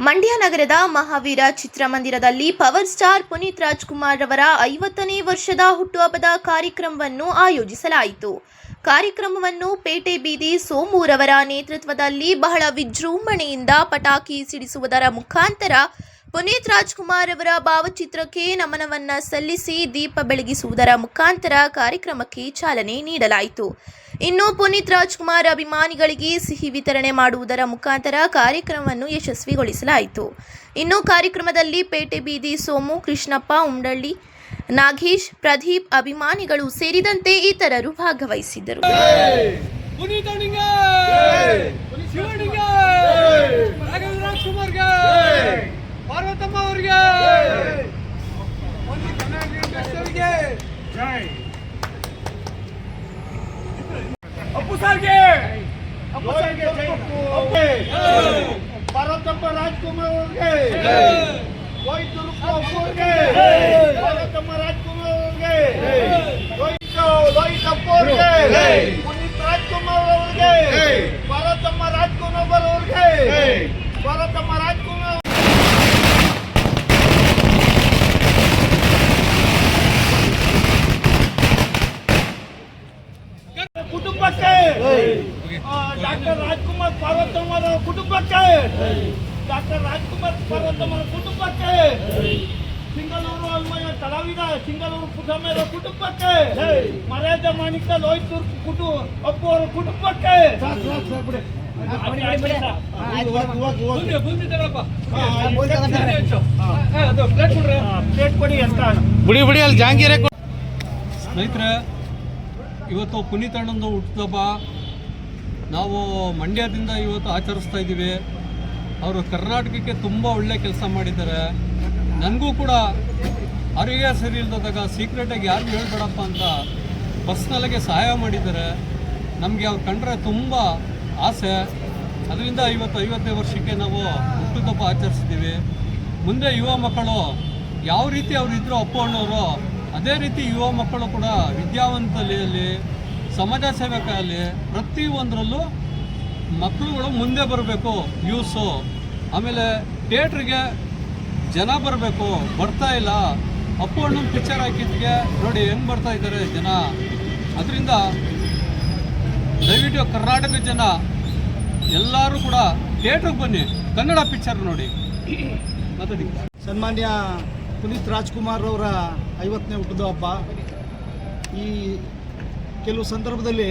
ಮಂಡ್ಯ ನಗರದ ಮಹಾವೀರ ಚಿತ್ರಮಂದಿರದಲ್ಲಿ power star Puneeth Rajkumar ಅವರ ಐವತ್ತನೇ ವರ್ಷದ ಹುಟ್ಟುಹಬ್ಬದ ಕಾರ್ಯಕ್ರಮವನ್ನು ಆಯೋಜಿಸಲಾಯಿತು. ಕಾರ್ಯಕ್ರಮವನ್ನು ಪೇಟೆ ಬೀದಿ ಸೋಮೂರವರ ನೇತೃತ್ವದಲ್ಲಿ ಬಹಳ ವಿಜೃಂಭಣೆಯಿಂದ ಪಟಾಕಿ ಸಿಡಿಸುವುದರ ಮುಖಾಂತರ ಪುನೀತ್ ರಾಜ್ಕುಮಾರ್ ಅವರ ಭಾವಚಿತ್ರಕ್ಕೆ ನಮನವನ್ನ ಸಲ್ಲಿಸಿ ದೀಪ ಬೆಳಗಿಸುವುದರ ಮುಖಾಂತರ ಕಾರ್ಯಕ್ರಮಕ್ಕೆ ಚಾಲನೆ ನೀಡಲಾಯಿತು. ಇನ್ನು ಪುನೀತ್ ರಾಜ್ಕುಮಾರ್ ಅಭಿಮಾನಿಗಳಿಗೆ ಸಿಹಿ ವಿತರಣೆ ಮಾಡುವುದರ ಮುಖಾಂತರ ಕಾರ್ಯಕ್ರಮವನ್ನು ಯಶಸ್ವಿಗೊಳಿಸಲಾಯಿತು. ಇನ್ನು ಕಾರ್ಯಕ್ರಮದಲ್ಲಿ ಪೇಟೆ ಬೀದಿ ಸೋಮು ಕೃಷ್ಣಪ್ಪ ಉಂಡಳ್ಳಿ ನಾಗೇಶ್ ಪ್ರದೀಪ್ ಅಭಿಮಾನಿಗಳು ಸೇರಿದಂತೆ ಇತರರು ಭಾಗವಹಿಸಿದ್ದರು. ಶಿವನಿಗೆ ರಾಘವೇಂದ್ರ ರಾಜ್ಕುಮಾರ್ಗೆ! ಪಾರ್ವತಮ್ಮ ಅವ್ರಿಗೆ ಒಂದು ಕನ್ನಡಿಗರಿಗೆ ಅಪ್ಪು ಸಾರ್ಗೆ ಅಪ್ಪು ಸಾರ್ಗೆ ಭಾರತಪ್ಪ ರಾಜ್ಕುಮಾರ್ ಅವ್ರಿಗೆ ರೋಹಿತ್ ಅವ್ರಿಗೆ ಭಾರತಮ್ಮ ರಾಜ್ಕುಮಾರ್ ಅವ್ರಿಗೆ ರೋಹಿತ್ ರೋಹಿತ್ ಅಪ್ಪ ಅವ್ರಿಗೆ ಪುನೀತ್ ರಾಜ್ಕುಮಾರ್ ಅವ್ರಿಗೆ ಭಾರತಮ್ಮ ರಾಜ್ಕುಮಾರ್ ಅವ್ರಿಗೆ ಭಾರತಮ್ಮ ರಾಜ್ಕುಮಾರ್ ಕುಟುಂಬಕ್ಕೆ ಡಾಕ್ಟರ್ ರಾಜ್ಕುಮಾರ್ ಪಾರ್ವತಮ್ಮರ ಕುಟುಂಬಕ್ಕೆ. ಡಾಕ್ಟರ್ ರಾಜ್ಕುಮಾರ್ ಪಾರ್ವತಮ್ಮರ ಕುಟುಂಬಕ್ಕೆ. ಸಿಂಗಲೂರು ಅಲ್ಮಯ್ಯ ಕಲಾವಿದ ಸಿಂಗಲೂರು ಪುಟ್ಟಮ್ಮರ ಕುಟುಂಬಕ್ಕೆ. ಮರ್ಯಾದ ಮಾಣಿಕ ಲೋಯ್ತೂರ್ ಕುಟು ಅಪ್ಪು ಅವರ ಕುಟುಂಬಕ್ಕೆ. ಬಿಡಿ ಬಿಡಿ ಅಲ್ಲಿ ಜಾಂಗೀರೇ ಕೊಡ್- ಸ್ನೇಹಿತರೆ ಇವತ್ತು ಪುನೀತ್ ಅಣ್ಣಂದು ಹುಟ್ಟುಹಬ್ಬ ನಾವು ಮಂಡ್ಯದಿಂದ ಇವತ್ತು ಆಚರಿಸ್ತಾ ಇದ್ದೀವಿ. ಅವರು ಕರ್ನಾಟಕಕ್ಕೆ ತುಂಬ ಒಳ್ಳೆ ಕೆಲಸ ಮಾಡಿದ್ದಾರೆ. ನನಗೂ ಕೂಡ ಆರೋಗ್ಯ ಸರಿ ಇಲ್ದಾಗ ಸೀಕ್ರೆಟಾಗಿ ಯಾರಿಗೂ ಹೇಳ್ಬೇಡಪ್ಪ ಅಂತ ಪರ್ಸ್ನಲ್ಗೆ ಸಹಾಯ ಮಾಡಿದ್ದಾರೆ. ನಮಗೆ ಅವ್ರು ಕಂಡ್ರೆ ತುಂಬ ಆಸೆ. ಅದರಿಂದ ಇವತ್ತು ಐವತ್ತನೇ ವರ್ಷಕ್ಕೆ ನಾವು ಹುಟ್ಟುಹಬ್ಬ ಆಚರಿಸ್ತೀವಿ ಮುಂದೆ ಯುವ ಮಕ್ಕಳು ಯಾವ ರೀತಿ ಅವರು ಇದ್ದರು ಅಪ್ಪು ಅಣ್ಣವರು, ಅದೇ ರೀತಿ ಯುವ ಮಕ್ಕಳು ಕೂಡ ವಿದ್ಯಾವಂತಲಿ ಸಮಾಜ ಸೇವಕ ಅಲ್ಲಿ ಪ್ರತಿಯೊಂದರಲ್ಲೂ ಮಕ್ಕಳುಗಳು ಮುಂದೆ ಬರಬೇಕು ಯೂಸು ಆಮೇಲೆ ಥಿಯೇಟ್ರಿಗೆ ಜನ ಬರಬೇಕು, ಬರ್ತಾ ಇಲ್ಲ. ಅಪ್ಪು ಅಣ್ಣನ ಪಿಕ್ಚರ್ ಹಾಕಿದ್ಗೆ ನೋಡಿ ಹೆಂಗೆ ಬರ್ತಾ ಇದ್ದಾರೆ ಜನ. ಅದರಿಂದ ದಯವಿಟ್ಟು ಕರ್ನಾಟಕ ಜನ ಎಲ್ಲರೂ ಕೂಡ ಥಿಯೇಟ್ರಿಗೆ ಬನ್ನಿ, ಕನ್ನಡ ಪಿಕ್ಚರ್ ನೋಡಿ. ಸನ್ಮಾನ್ಯ ಪುನೀತ್ ರಾಜ್ಕುಮಾರ್ ಅವರ ಐವತ್ತನೇ ಹುಟ್ಟಿದ ಹಬ್ಬ. ಈ ಕೆಲವು ಸಂದರ್ಭದಲ್ಲಿ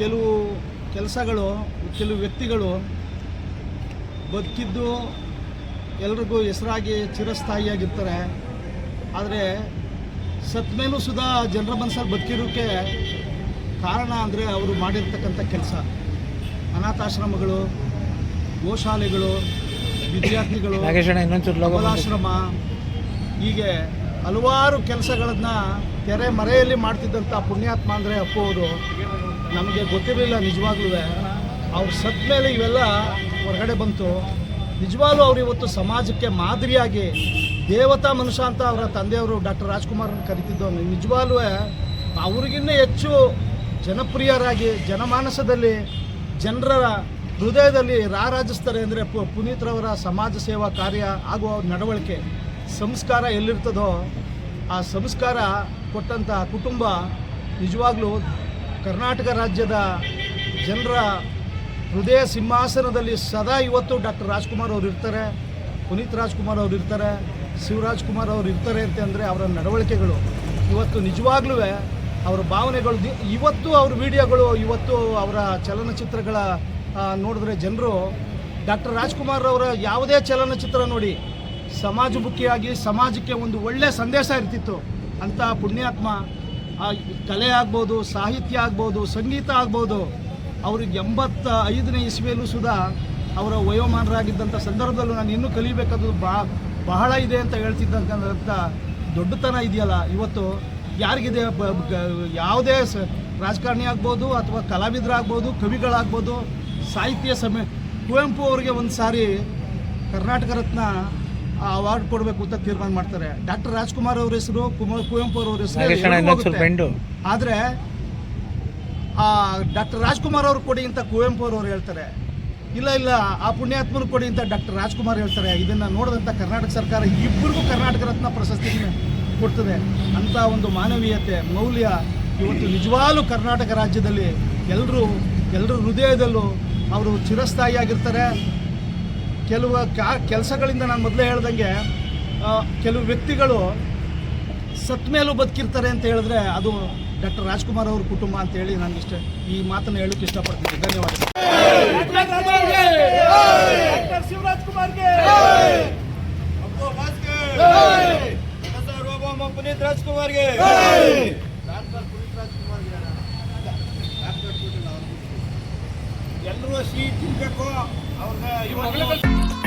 ಕೆಲವು ಕೆಲಸಗಳು ಕೆಲವು ವ್ಯಕ್ತಿಗಳು ಬದುಕಿದ್ದು ಎಲ್ರಿಗೂ ಹೆಸರಾಗಿ ಚಿರಸ್ಥಾಯಿಯಾಗಿರ್ತಾರೆ. ಆದರೆ ಸತ್ ಮೇಲೂ ಸುಧಾ ಜನರ ಮನಸ್ಸಲ್ಲಿ ಬದುಕಿರೋಕ್ಕೆ ಕಾರಣ ಅಂದರೆ ಅವರು ಮಾಡಿರ್ತಕ್ಕಂಥ ಕೆಲಸ. ಅನಾಥಾಶ್ರಮಗಳು ಗೋಶಾಲೆಗಳು ವಿದ್ಯಾರ್ಥಿಗಳು ಆಶ್ರಮ ಹೀಗೆ ಹಲವಾರು ಕೆಲಸಗಳನ್ನು ತೆರೆ ಮರೆಯಲ್ಲಿ ಮಾಡ್ತಿದ್ದಂಥ ಪುಣ್ಯಾತ್ಮ ಅಂದರೆ ಅಪ್ಪು ನಮಗೆ ಗೊತ್ತಿರಲಿಲ್ಲ ನಿಜವಾಗ್ಲೂ. ಅವ್ರು ಸತ್ತ ಮೇಲೆ ಇವೆಲ್ಲ ಹೊರಗಡೆ ಬಂತು. ನಿಜವಾಗ್ಲೂ ಅವರು ಇವತ್ತು ಸಮಾಜಕ್ಕೆ ಮಾದರಿಯಾಗಿ ದೇವತಾ ಮನುಷ್ಯ ಅಂತ ಅವರ ತಂದೆಯವರು ಡಾಕ್ಟರ್ ರಾಜ್ಕುಮಾರ್ ಕರಿತಿದ್ದು. ನಿಜವಾಗ್ಲೂ ಅವ್ರಿಗಿನ್ನ ಹೆಚ್ಚು ಜನಪ್ರಿಯರಾಗಿ, ಜನಮಾನಸದಲ್ಲಿ, ಜನರ ಹೃದಯದಲ್ಲಿ ರಾರಾಜಿಸ್ತಾರೆ ಅಂದರೆ ಪುನೀತ್ರವರ ಸಮಾಜ ಸೇವಾ ಕಾರ್ಯ ಹಾಗೂ ಅವ್ರ ನಡವಳಿಕೆ. ಸಂಸ್ಕಾರ ಎಲ್ಲಿರ್ತದೋ ಆ ಸಂಸ್ಕಾರ ಕೊಟ್ಟಂಥ ಕುಟುಂಬ ನಿಜವಾಗ್ಲೂ ಕರ್ನಾಟಕ ರಾಜ್ಯದ ಜನರ ಹೃದಯ ಸಿಂಹಾಸನದಲ್ಲಿ ಸದಾ ಇವತ್ತು ಡಾಕ್ಟರ್ ರಾಜ್ಕುಮಾರ್ ಅವರು ಇರ್ತಾರೆ. ಪುನೀತ್ ರಾಜ್ಕುಮಾರ್ ಅವರು ಇರ್ತಾರೆ. ಶಿವರಾಜ್ ಕುಮಾರ್ ಅವರು ಇರ್ತಾರೆ ಅಂತ ಅಂದರೆ ಅವರ ನಡವಳಿಕೆಗಳು. ಇವತ್ತು ನಿಜವಾಗ್ಲೂ ಅವರ ಭಾವನೆಗಳು ಇವತ್ತು ಅವ್ರ ವಿಡಿಯೋಗಳು, ಇವತ್ತು ಅವರ ಚಲನಚಿತ್ರಗಳ ನೋಡಿದ್ರೆ ಜನರು ಡಾಕ್ಟರ್ ರಾಜ್ಕುಮಾರ್ ಅವರ ಯಾವುದೇ ಚಲನಚಿತ್ರ ನೋಡಿ ಸಮಾಜಮುಖಿಯಾಗಿ ಸಮಾಜಕ್ಕೆ ಒಂದು ಒಳ್ಳೆಯ ಸಂದೇಶ ಇರ್ತಿತ್ತು. ಅಂತ ಪುಣ್ಯಾತ್ಮ, ಆ ಕಲೆ ಆಗ್ಬೋದು, ಸಾಹಿತ್ಯ ಆಗ್ಬೋದು, ಸಂಗೀತ ಆಗ್ಬೋದು, ಅವ್ರಿಗೆ ಎಂಬತ್ತ ಐದನೇ ಇಸ್ವಿಯಲ್ಲೂ ಸುಧಾ ಅವರ ವಯೋಮಾನರಾಗಿದ್ದಂಥ ಸಂದರ್ಭದಲ್ಲೂ ನಾನು ಇನ್ನೂ ಕಲಿಬೇಕಾದ್ದು ಬಾ, ಬಹಳ ಇದೆ ಅಂತ ಹೇಳ್ತಿದ್ದಂಥ ದೊಡ್ಡತನ ಇದೆಯಲ್ಲ, ಇವತ್ತು ಯಾರಿಗಿದೆ ಯಾವುದೇ ಸ, ರಾಜಕಾರಣಿ ಆಗ್ಬೋದು ಅಥವಾ ಕಲಾವಿದರಾಗ್ಬೋದು, ಕವಿಗಳಾಗ್ಬೋದು, ಸಾಹಿತ್ಯ ಸಮೇತ ಕುವೆಂಪು ಅವರಿಗೆ ಒಂದು ಸಾರಿ ಕರ್ನಾಟಕ ರತ್ನ ಅವಾರ್ಡ್ ಕೊಡಬೇಕು ಅಂತ ತೀರ್ಮಾನ ಮಾಡ್ತಾರೆ. ಡಾಕ್ಟರ್ ರಾಜ್ಕುಮಾರ್ ಅವ್ರ ಹೆಸರು ಕುಮಾರ್ ಕುವೆಂಪು ಅವ್ರ ಹೆಸರು ಆದ್ರೆ ಆ ಡಾಕ್ಟರ್ ರಾಜ್ಕುಮಾರ್ ಅವರು ಕೊಡಿ ಅಂತ ಕುವೆಂಪು ಅವರು ಹೇಳ್ತಾರೆ. ಇಲ್ಲ ಇಲ್ಲ ಆ ಪುಣ್ಯಾತ್ಮರು ಕೊಡಿ ಅಂತ ಡಾಕ್ಟರ್ ರಾಜ್ಕುಮಾರ್ ಹೇಳ್ತಾರೆ. ಇದನ್ನು ನೋಡಿದಂಥ ಕರ್ನಾಟಕ ಸರ್ಕಾರ ಇಬ್ಬರಿಗೂ ಕರ್ನಾಟಕ ರತ್ನ ಪ್ರಶಸ್ತಿ ಕೊಡ್ತದೆ. ಅಂಥ ಒಂದು ಮಾನವೀಯತೆ ಮೌಲ್ಯ ಇವತ್ತು ನಿಜವಾಗ್ಲೂ ಕರ್ನಾಟಕ ರಾಜ್ಯದಲ್ಲಿ ಎಲ್ಲರೂ ಎಲ್ಲರೂ ಹೃದಯದಲ್ಲೂ ಅವರು ಚಿರಸ್ಥಾಯಿಯಾಗಿರ್ತಾರೆ ಕೆಲವು ಕೆಲಸಗಳಿಂದ ನಾನು ಮೊದಲೇ ಹೇಳ್ದಂಗೆ ಕೆಲವು ವ್ಯಕ್ತಿಗಳು ಸತ್ ಮೇಲೂ ಬದುಕಿರ್ತಾರೆ ಅಂತ ಹೇಳಿದ್ರೆ ಅದು ಡಾಕ್ಟರ್ ರಾಜ್ಕುಮಾರ್ ಅವ್ರ ಕುಟುಂಬ ಅಂತ ಹೇಳಿ ನಾನು ಇಷ್ಟ ಈ ಮಾತನ್ನು ಹೇಳೋಕ್ಕೆ ಇಷ್ಟಪಡ್ತೀನಿ. ಧನ್ಯವಾದ ಪುನೀತ್ ರಾಜ್ಕುಮಾರ್ಗೆ. ಎಲ್ಲರೂ ಸಿಹಿ ತಿನ್ಬೇಕು ಅವ್ರಿಗೆ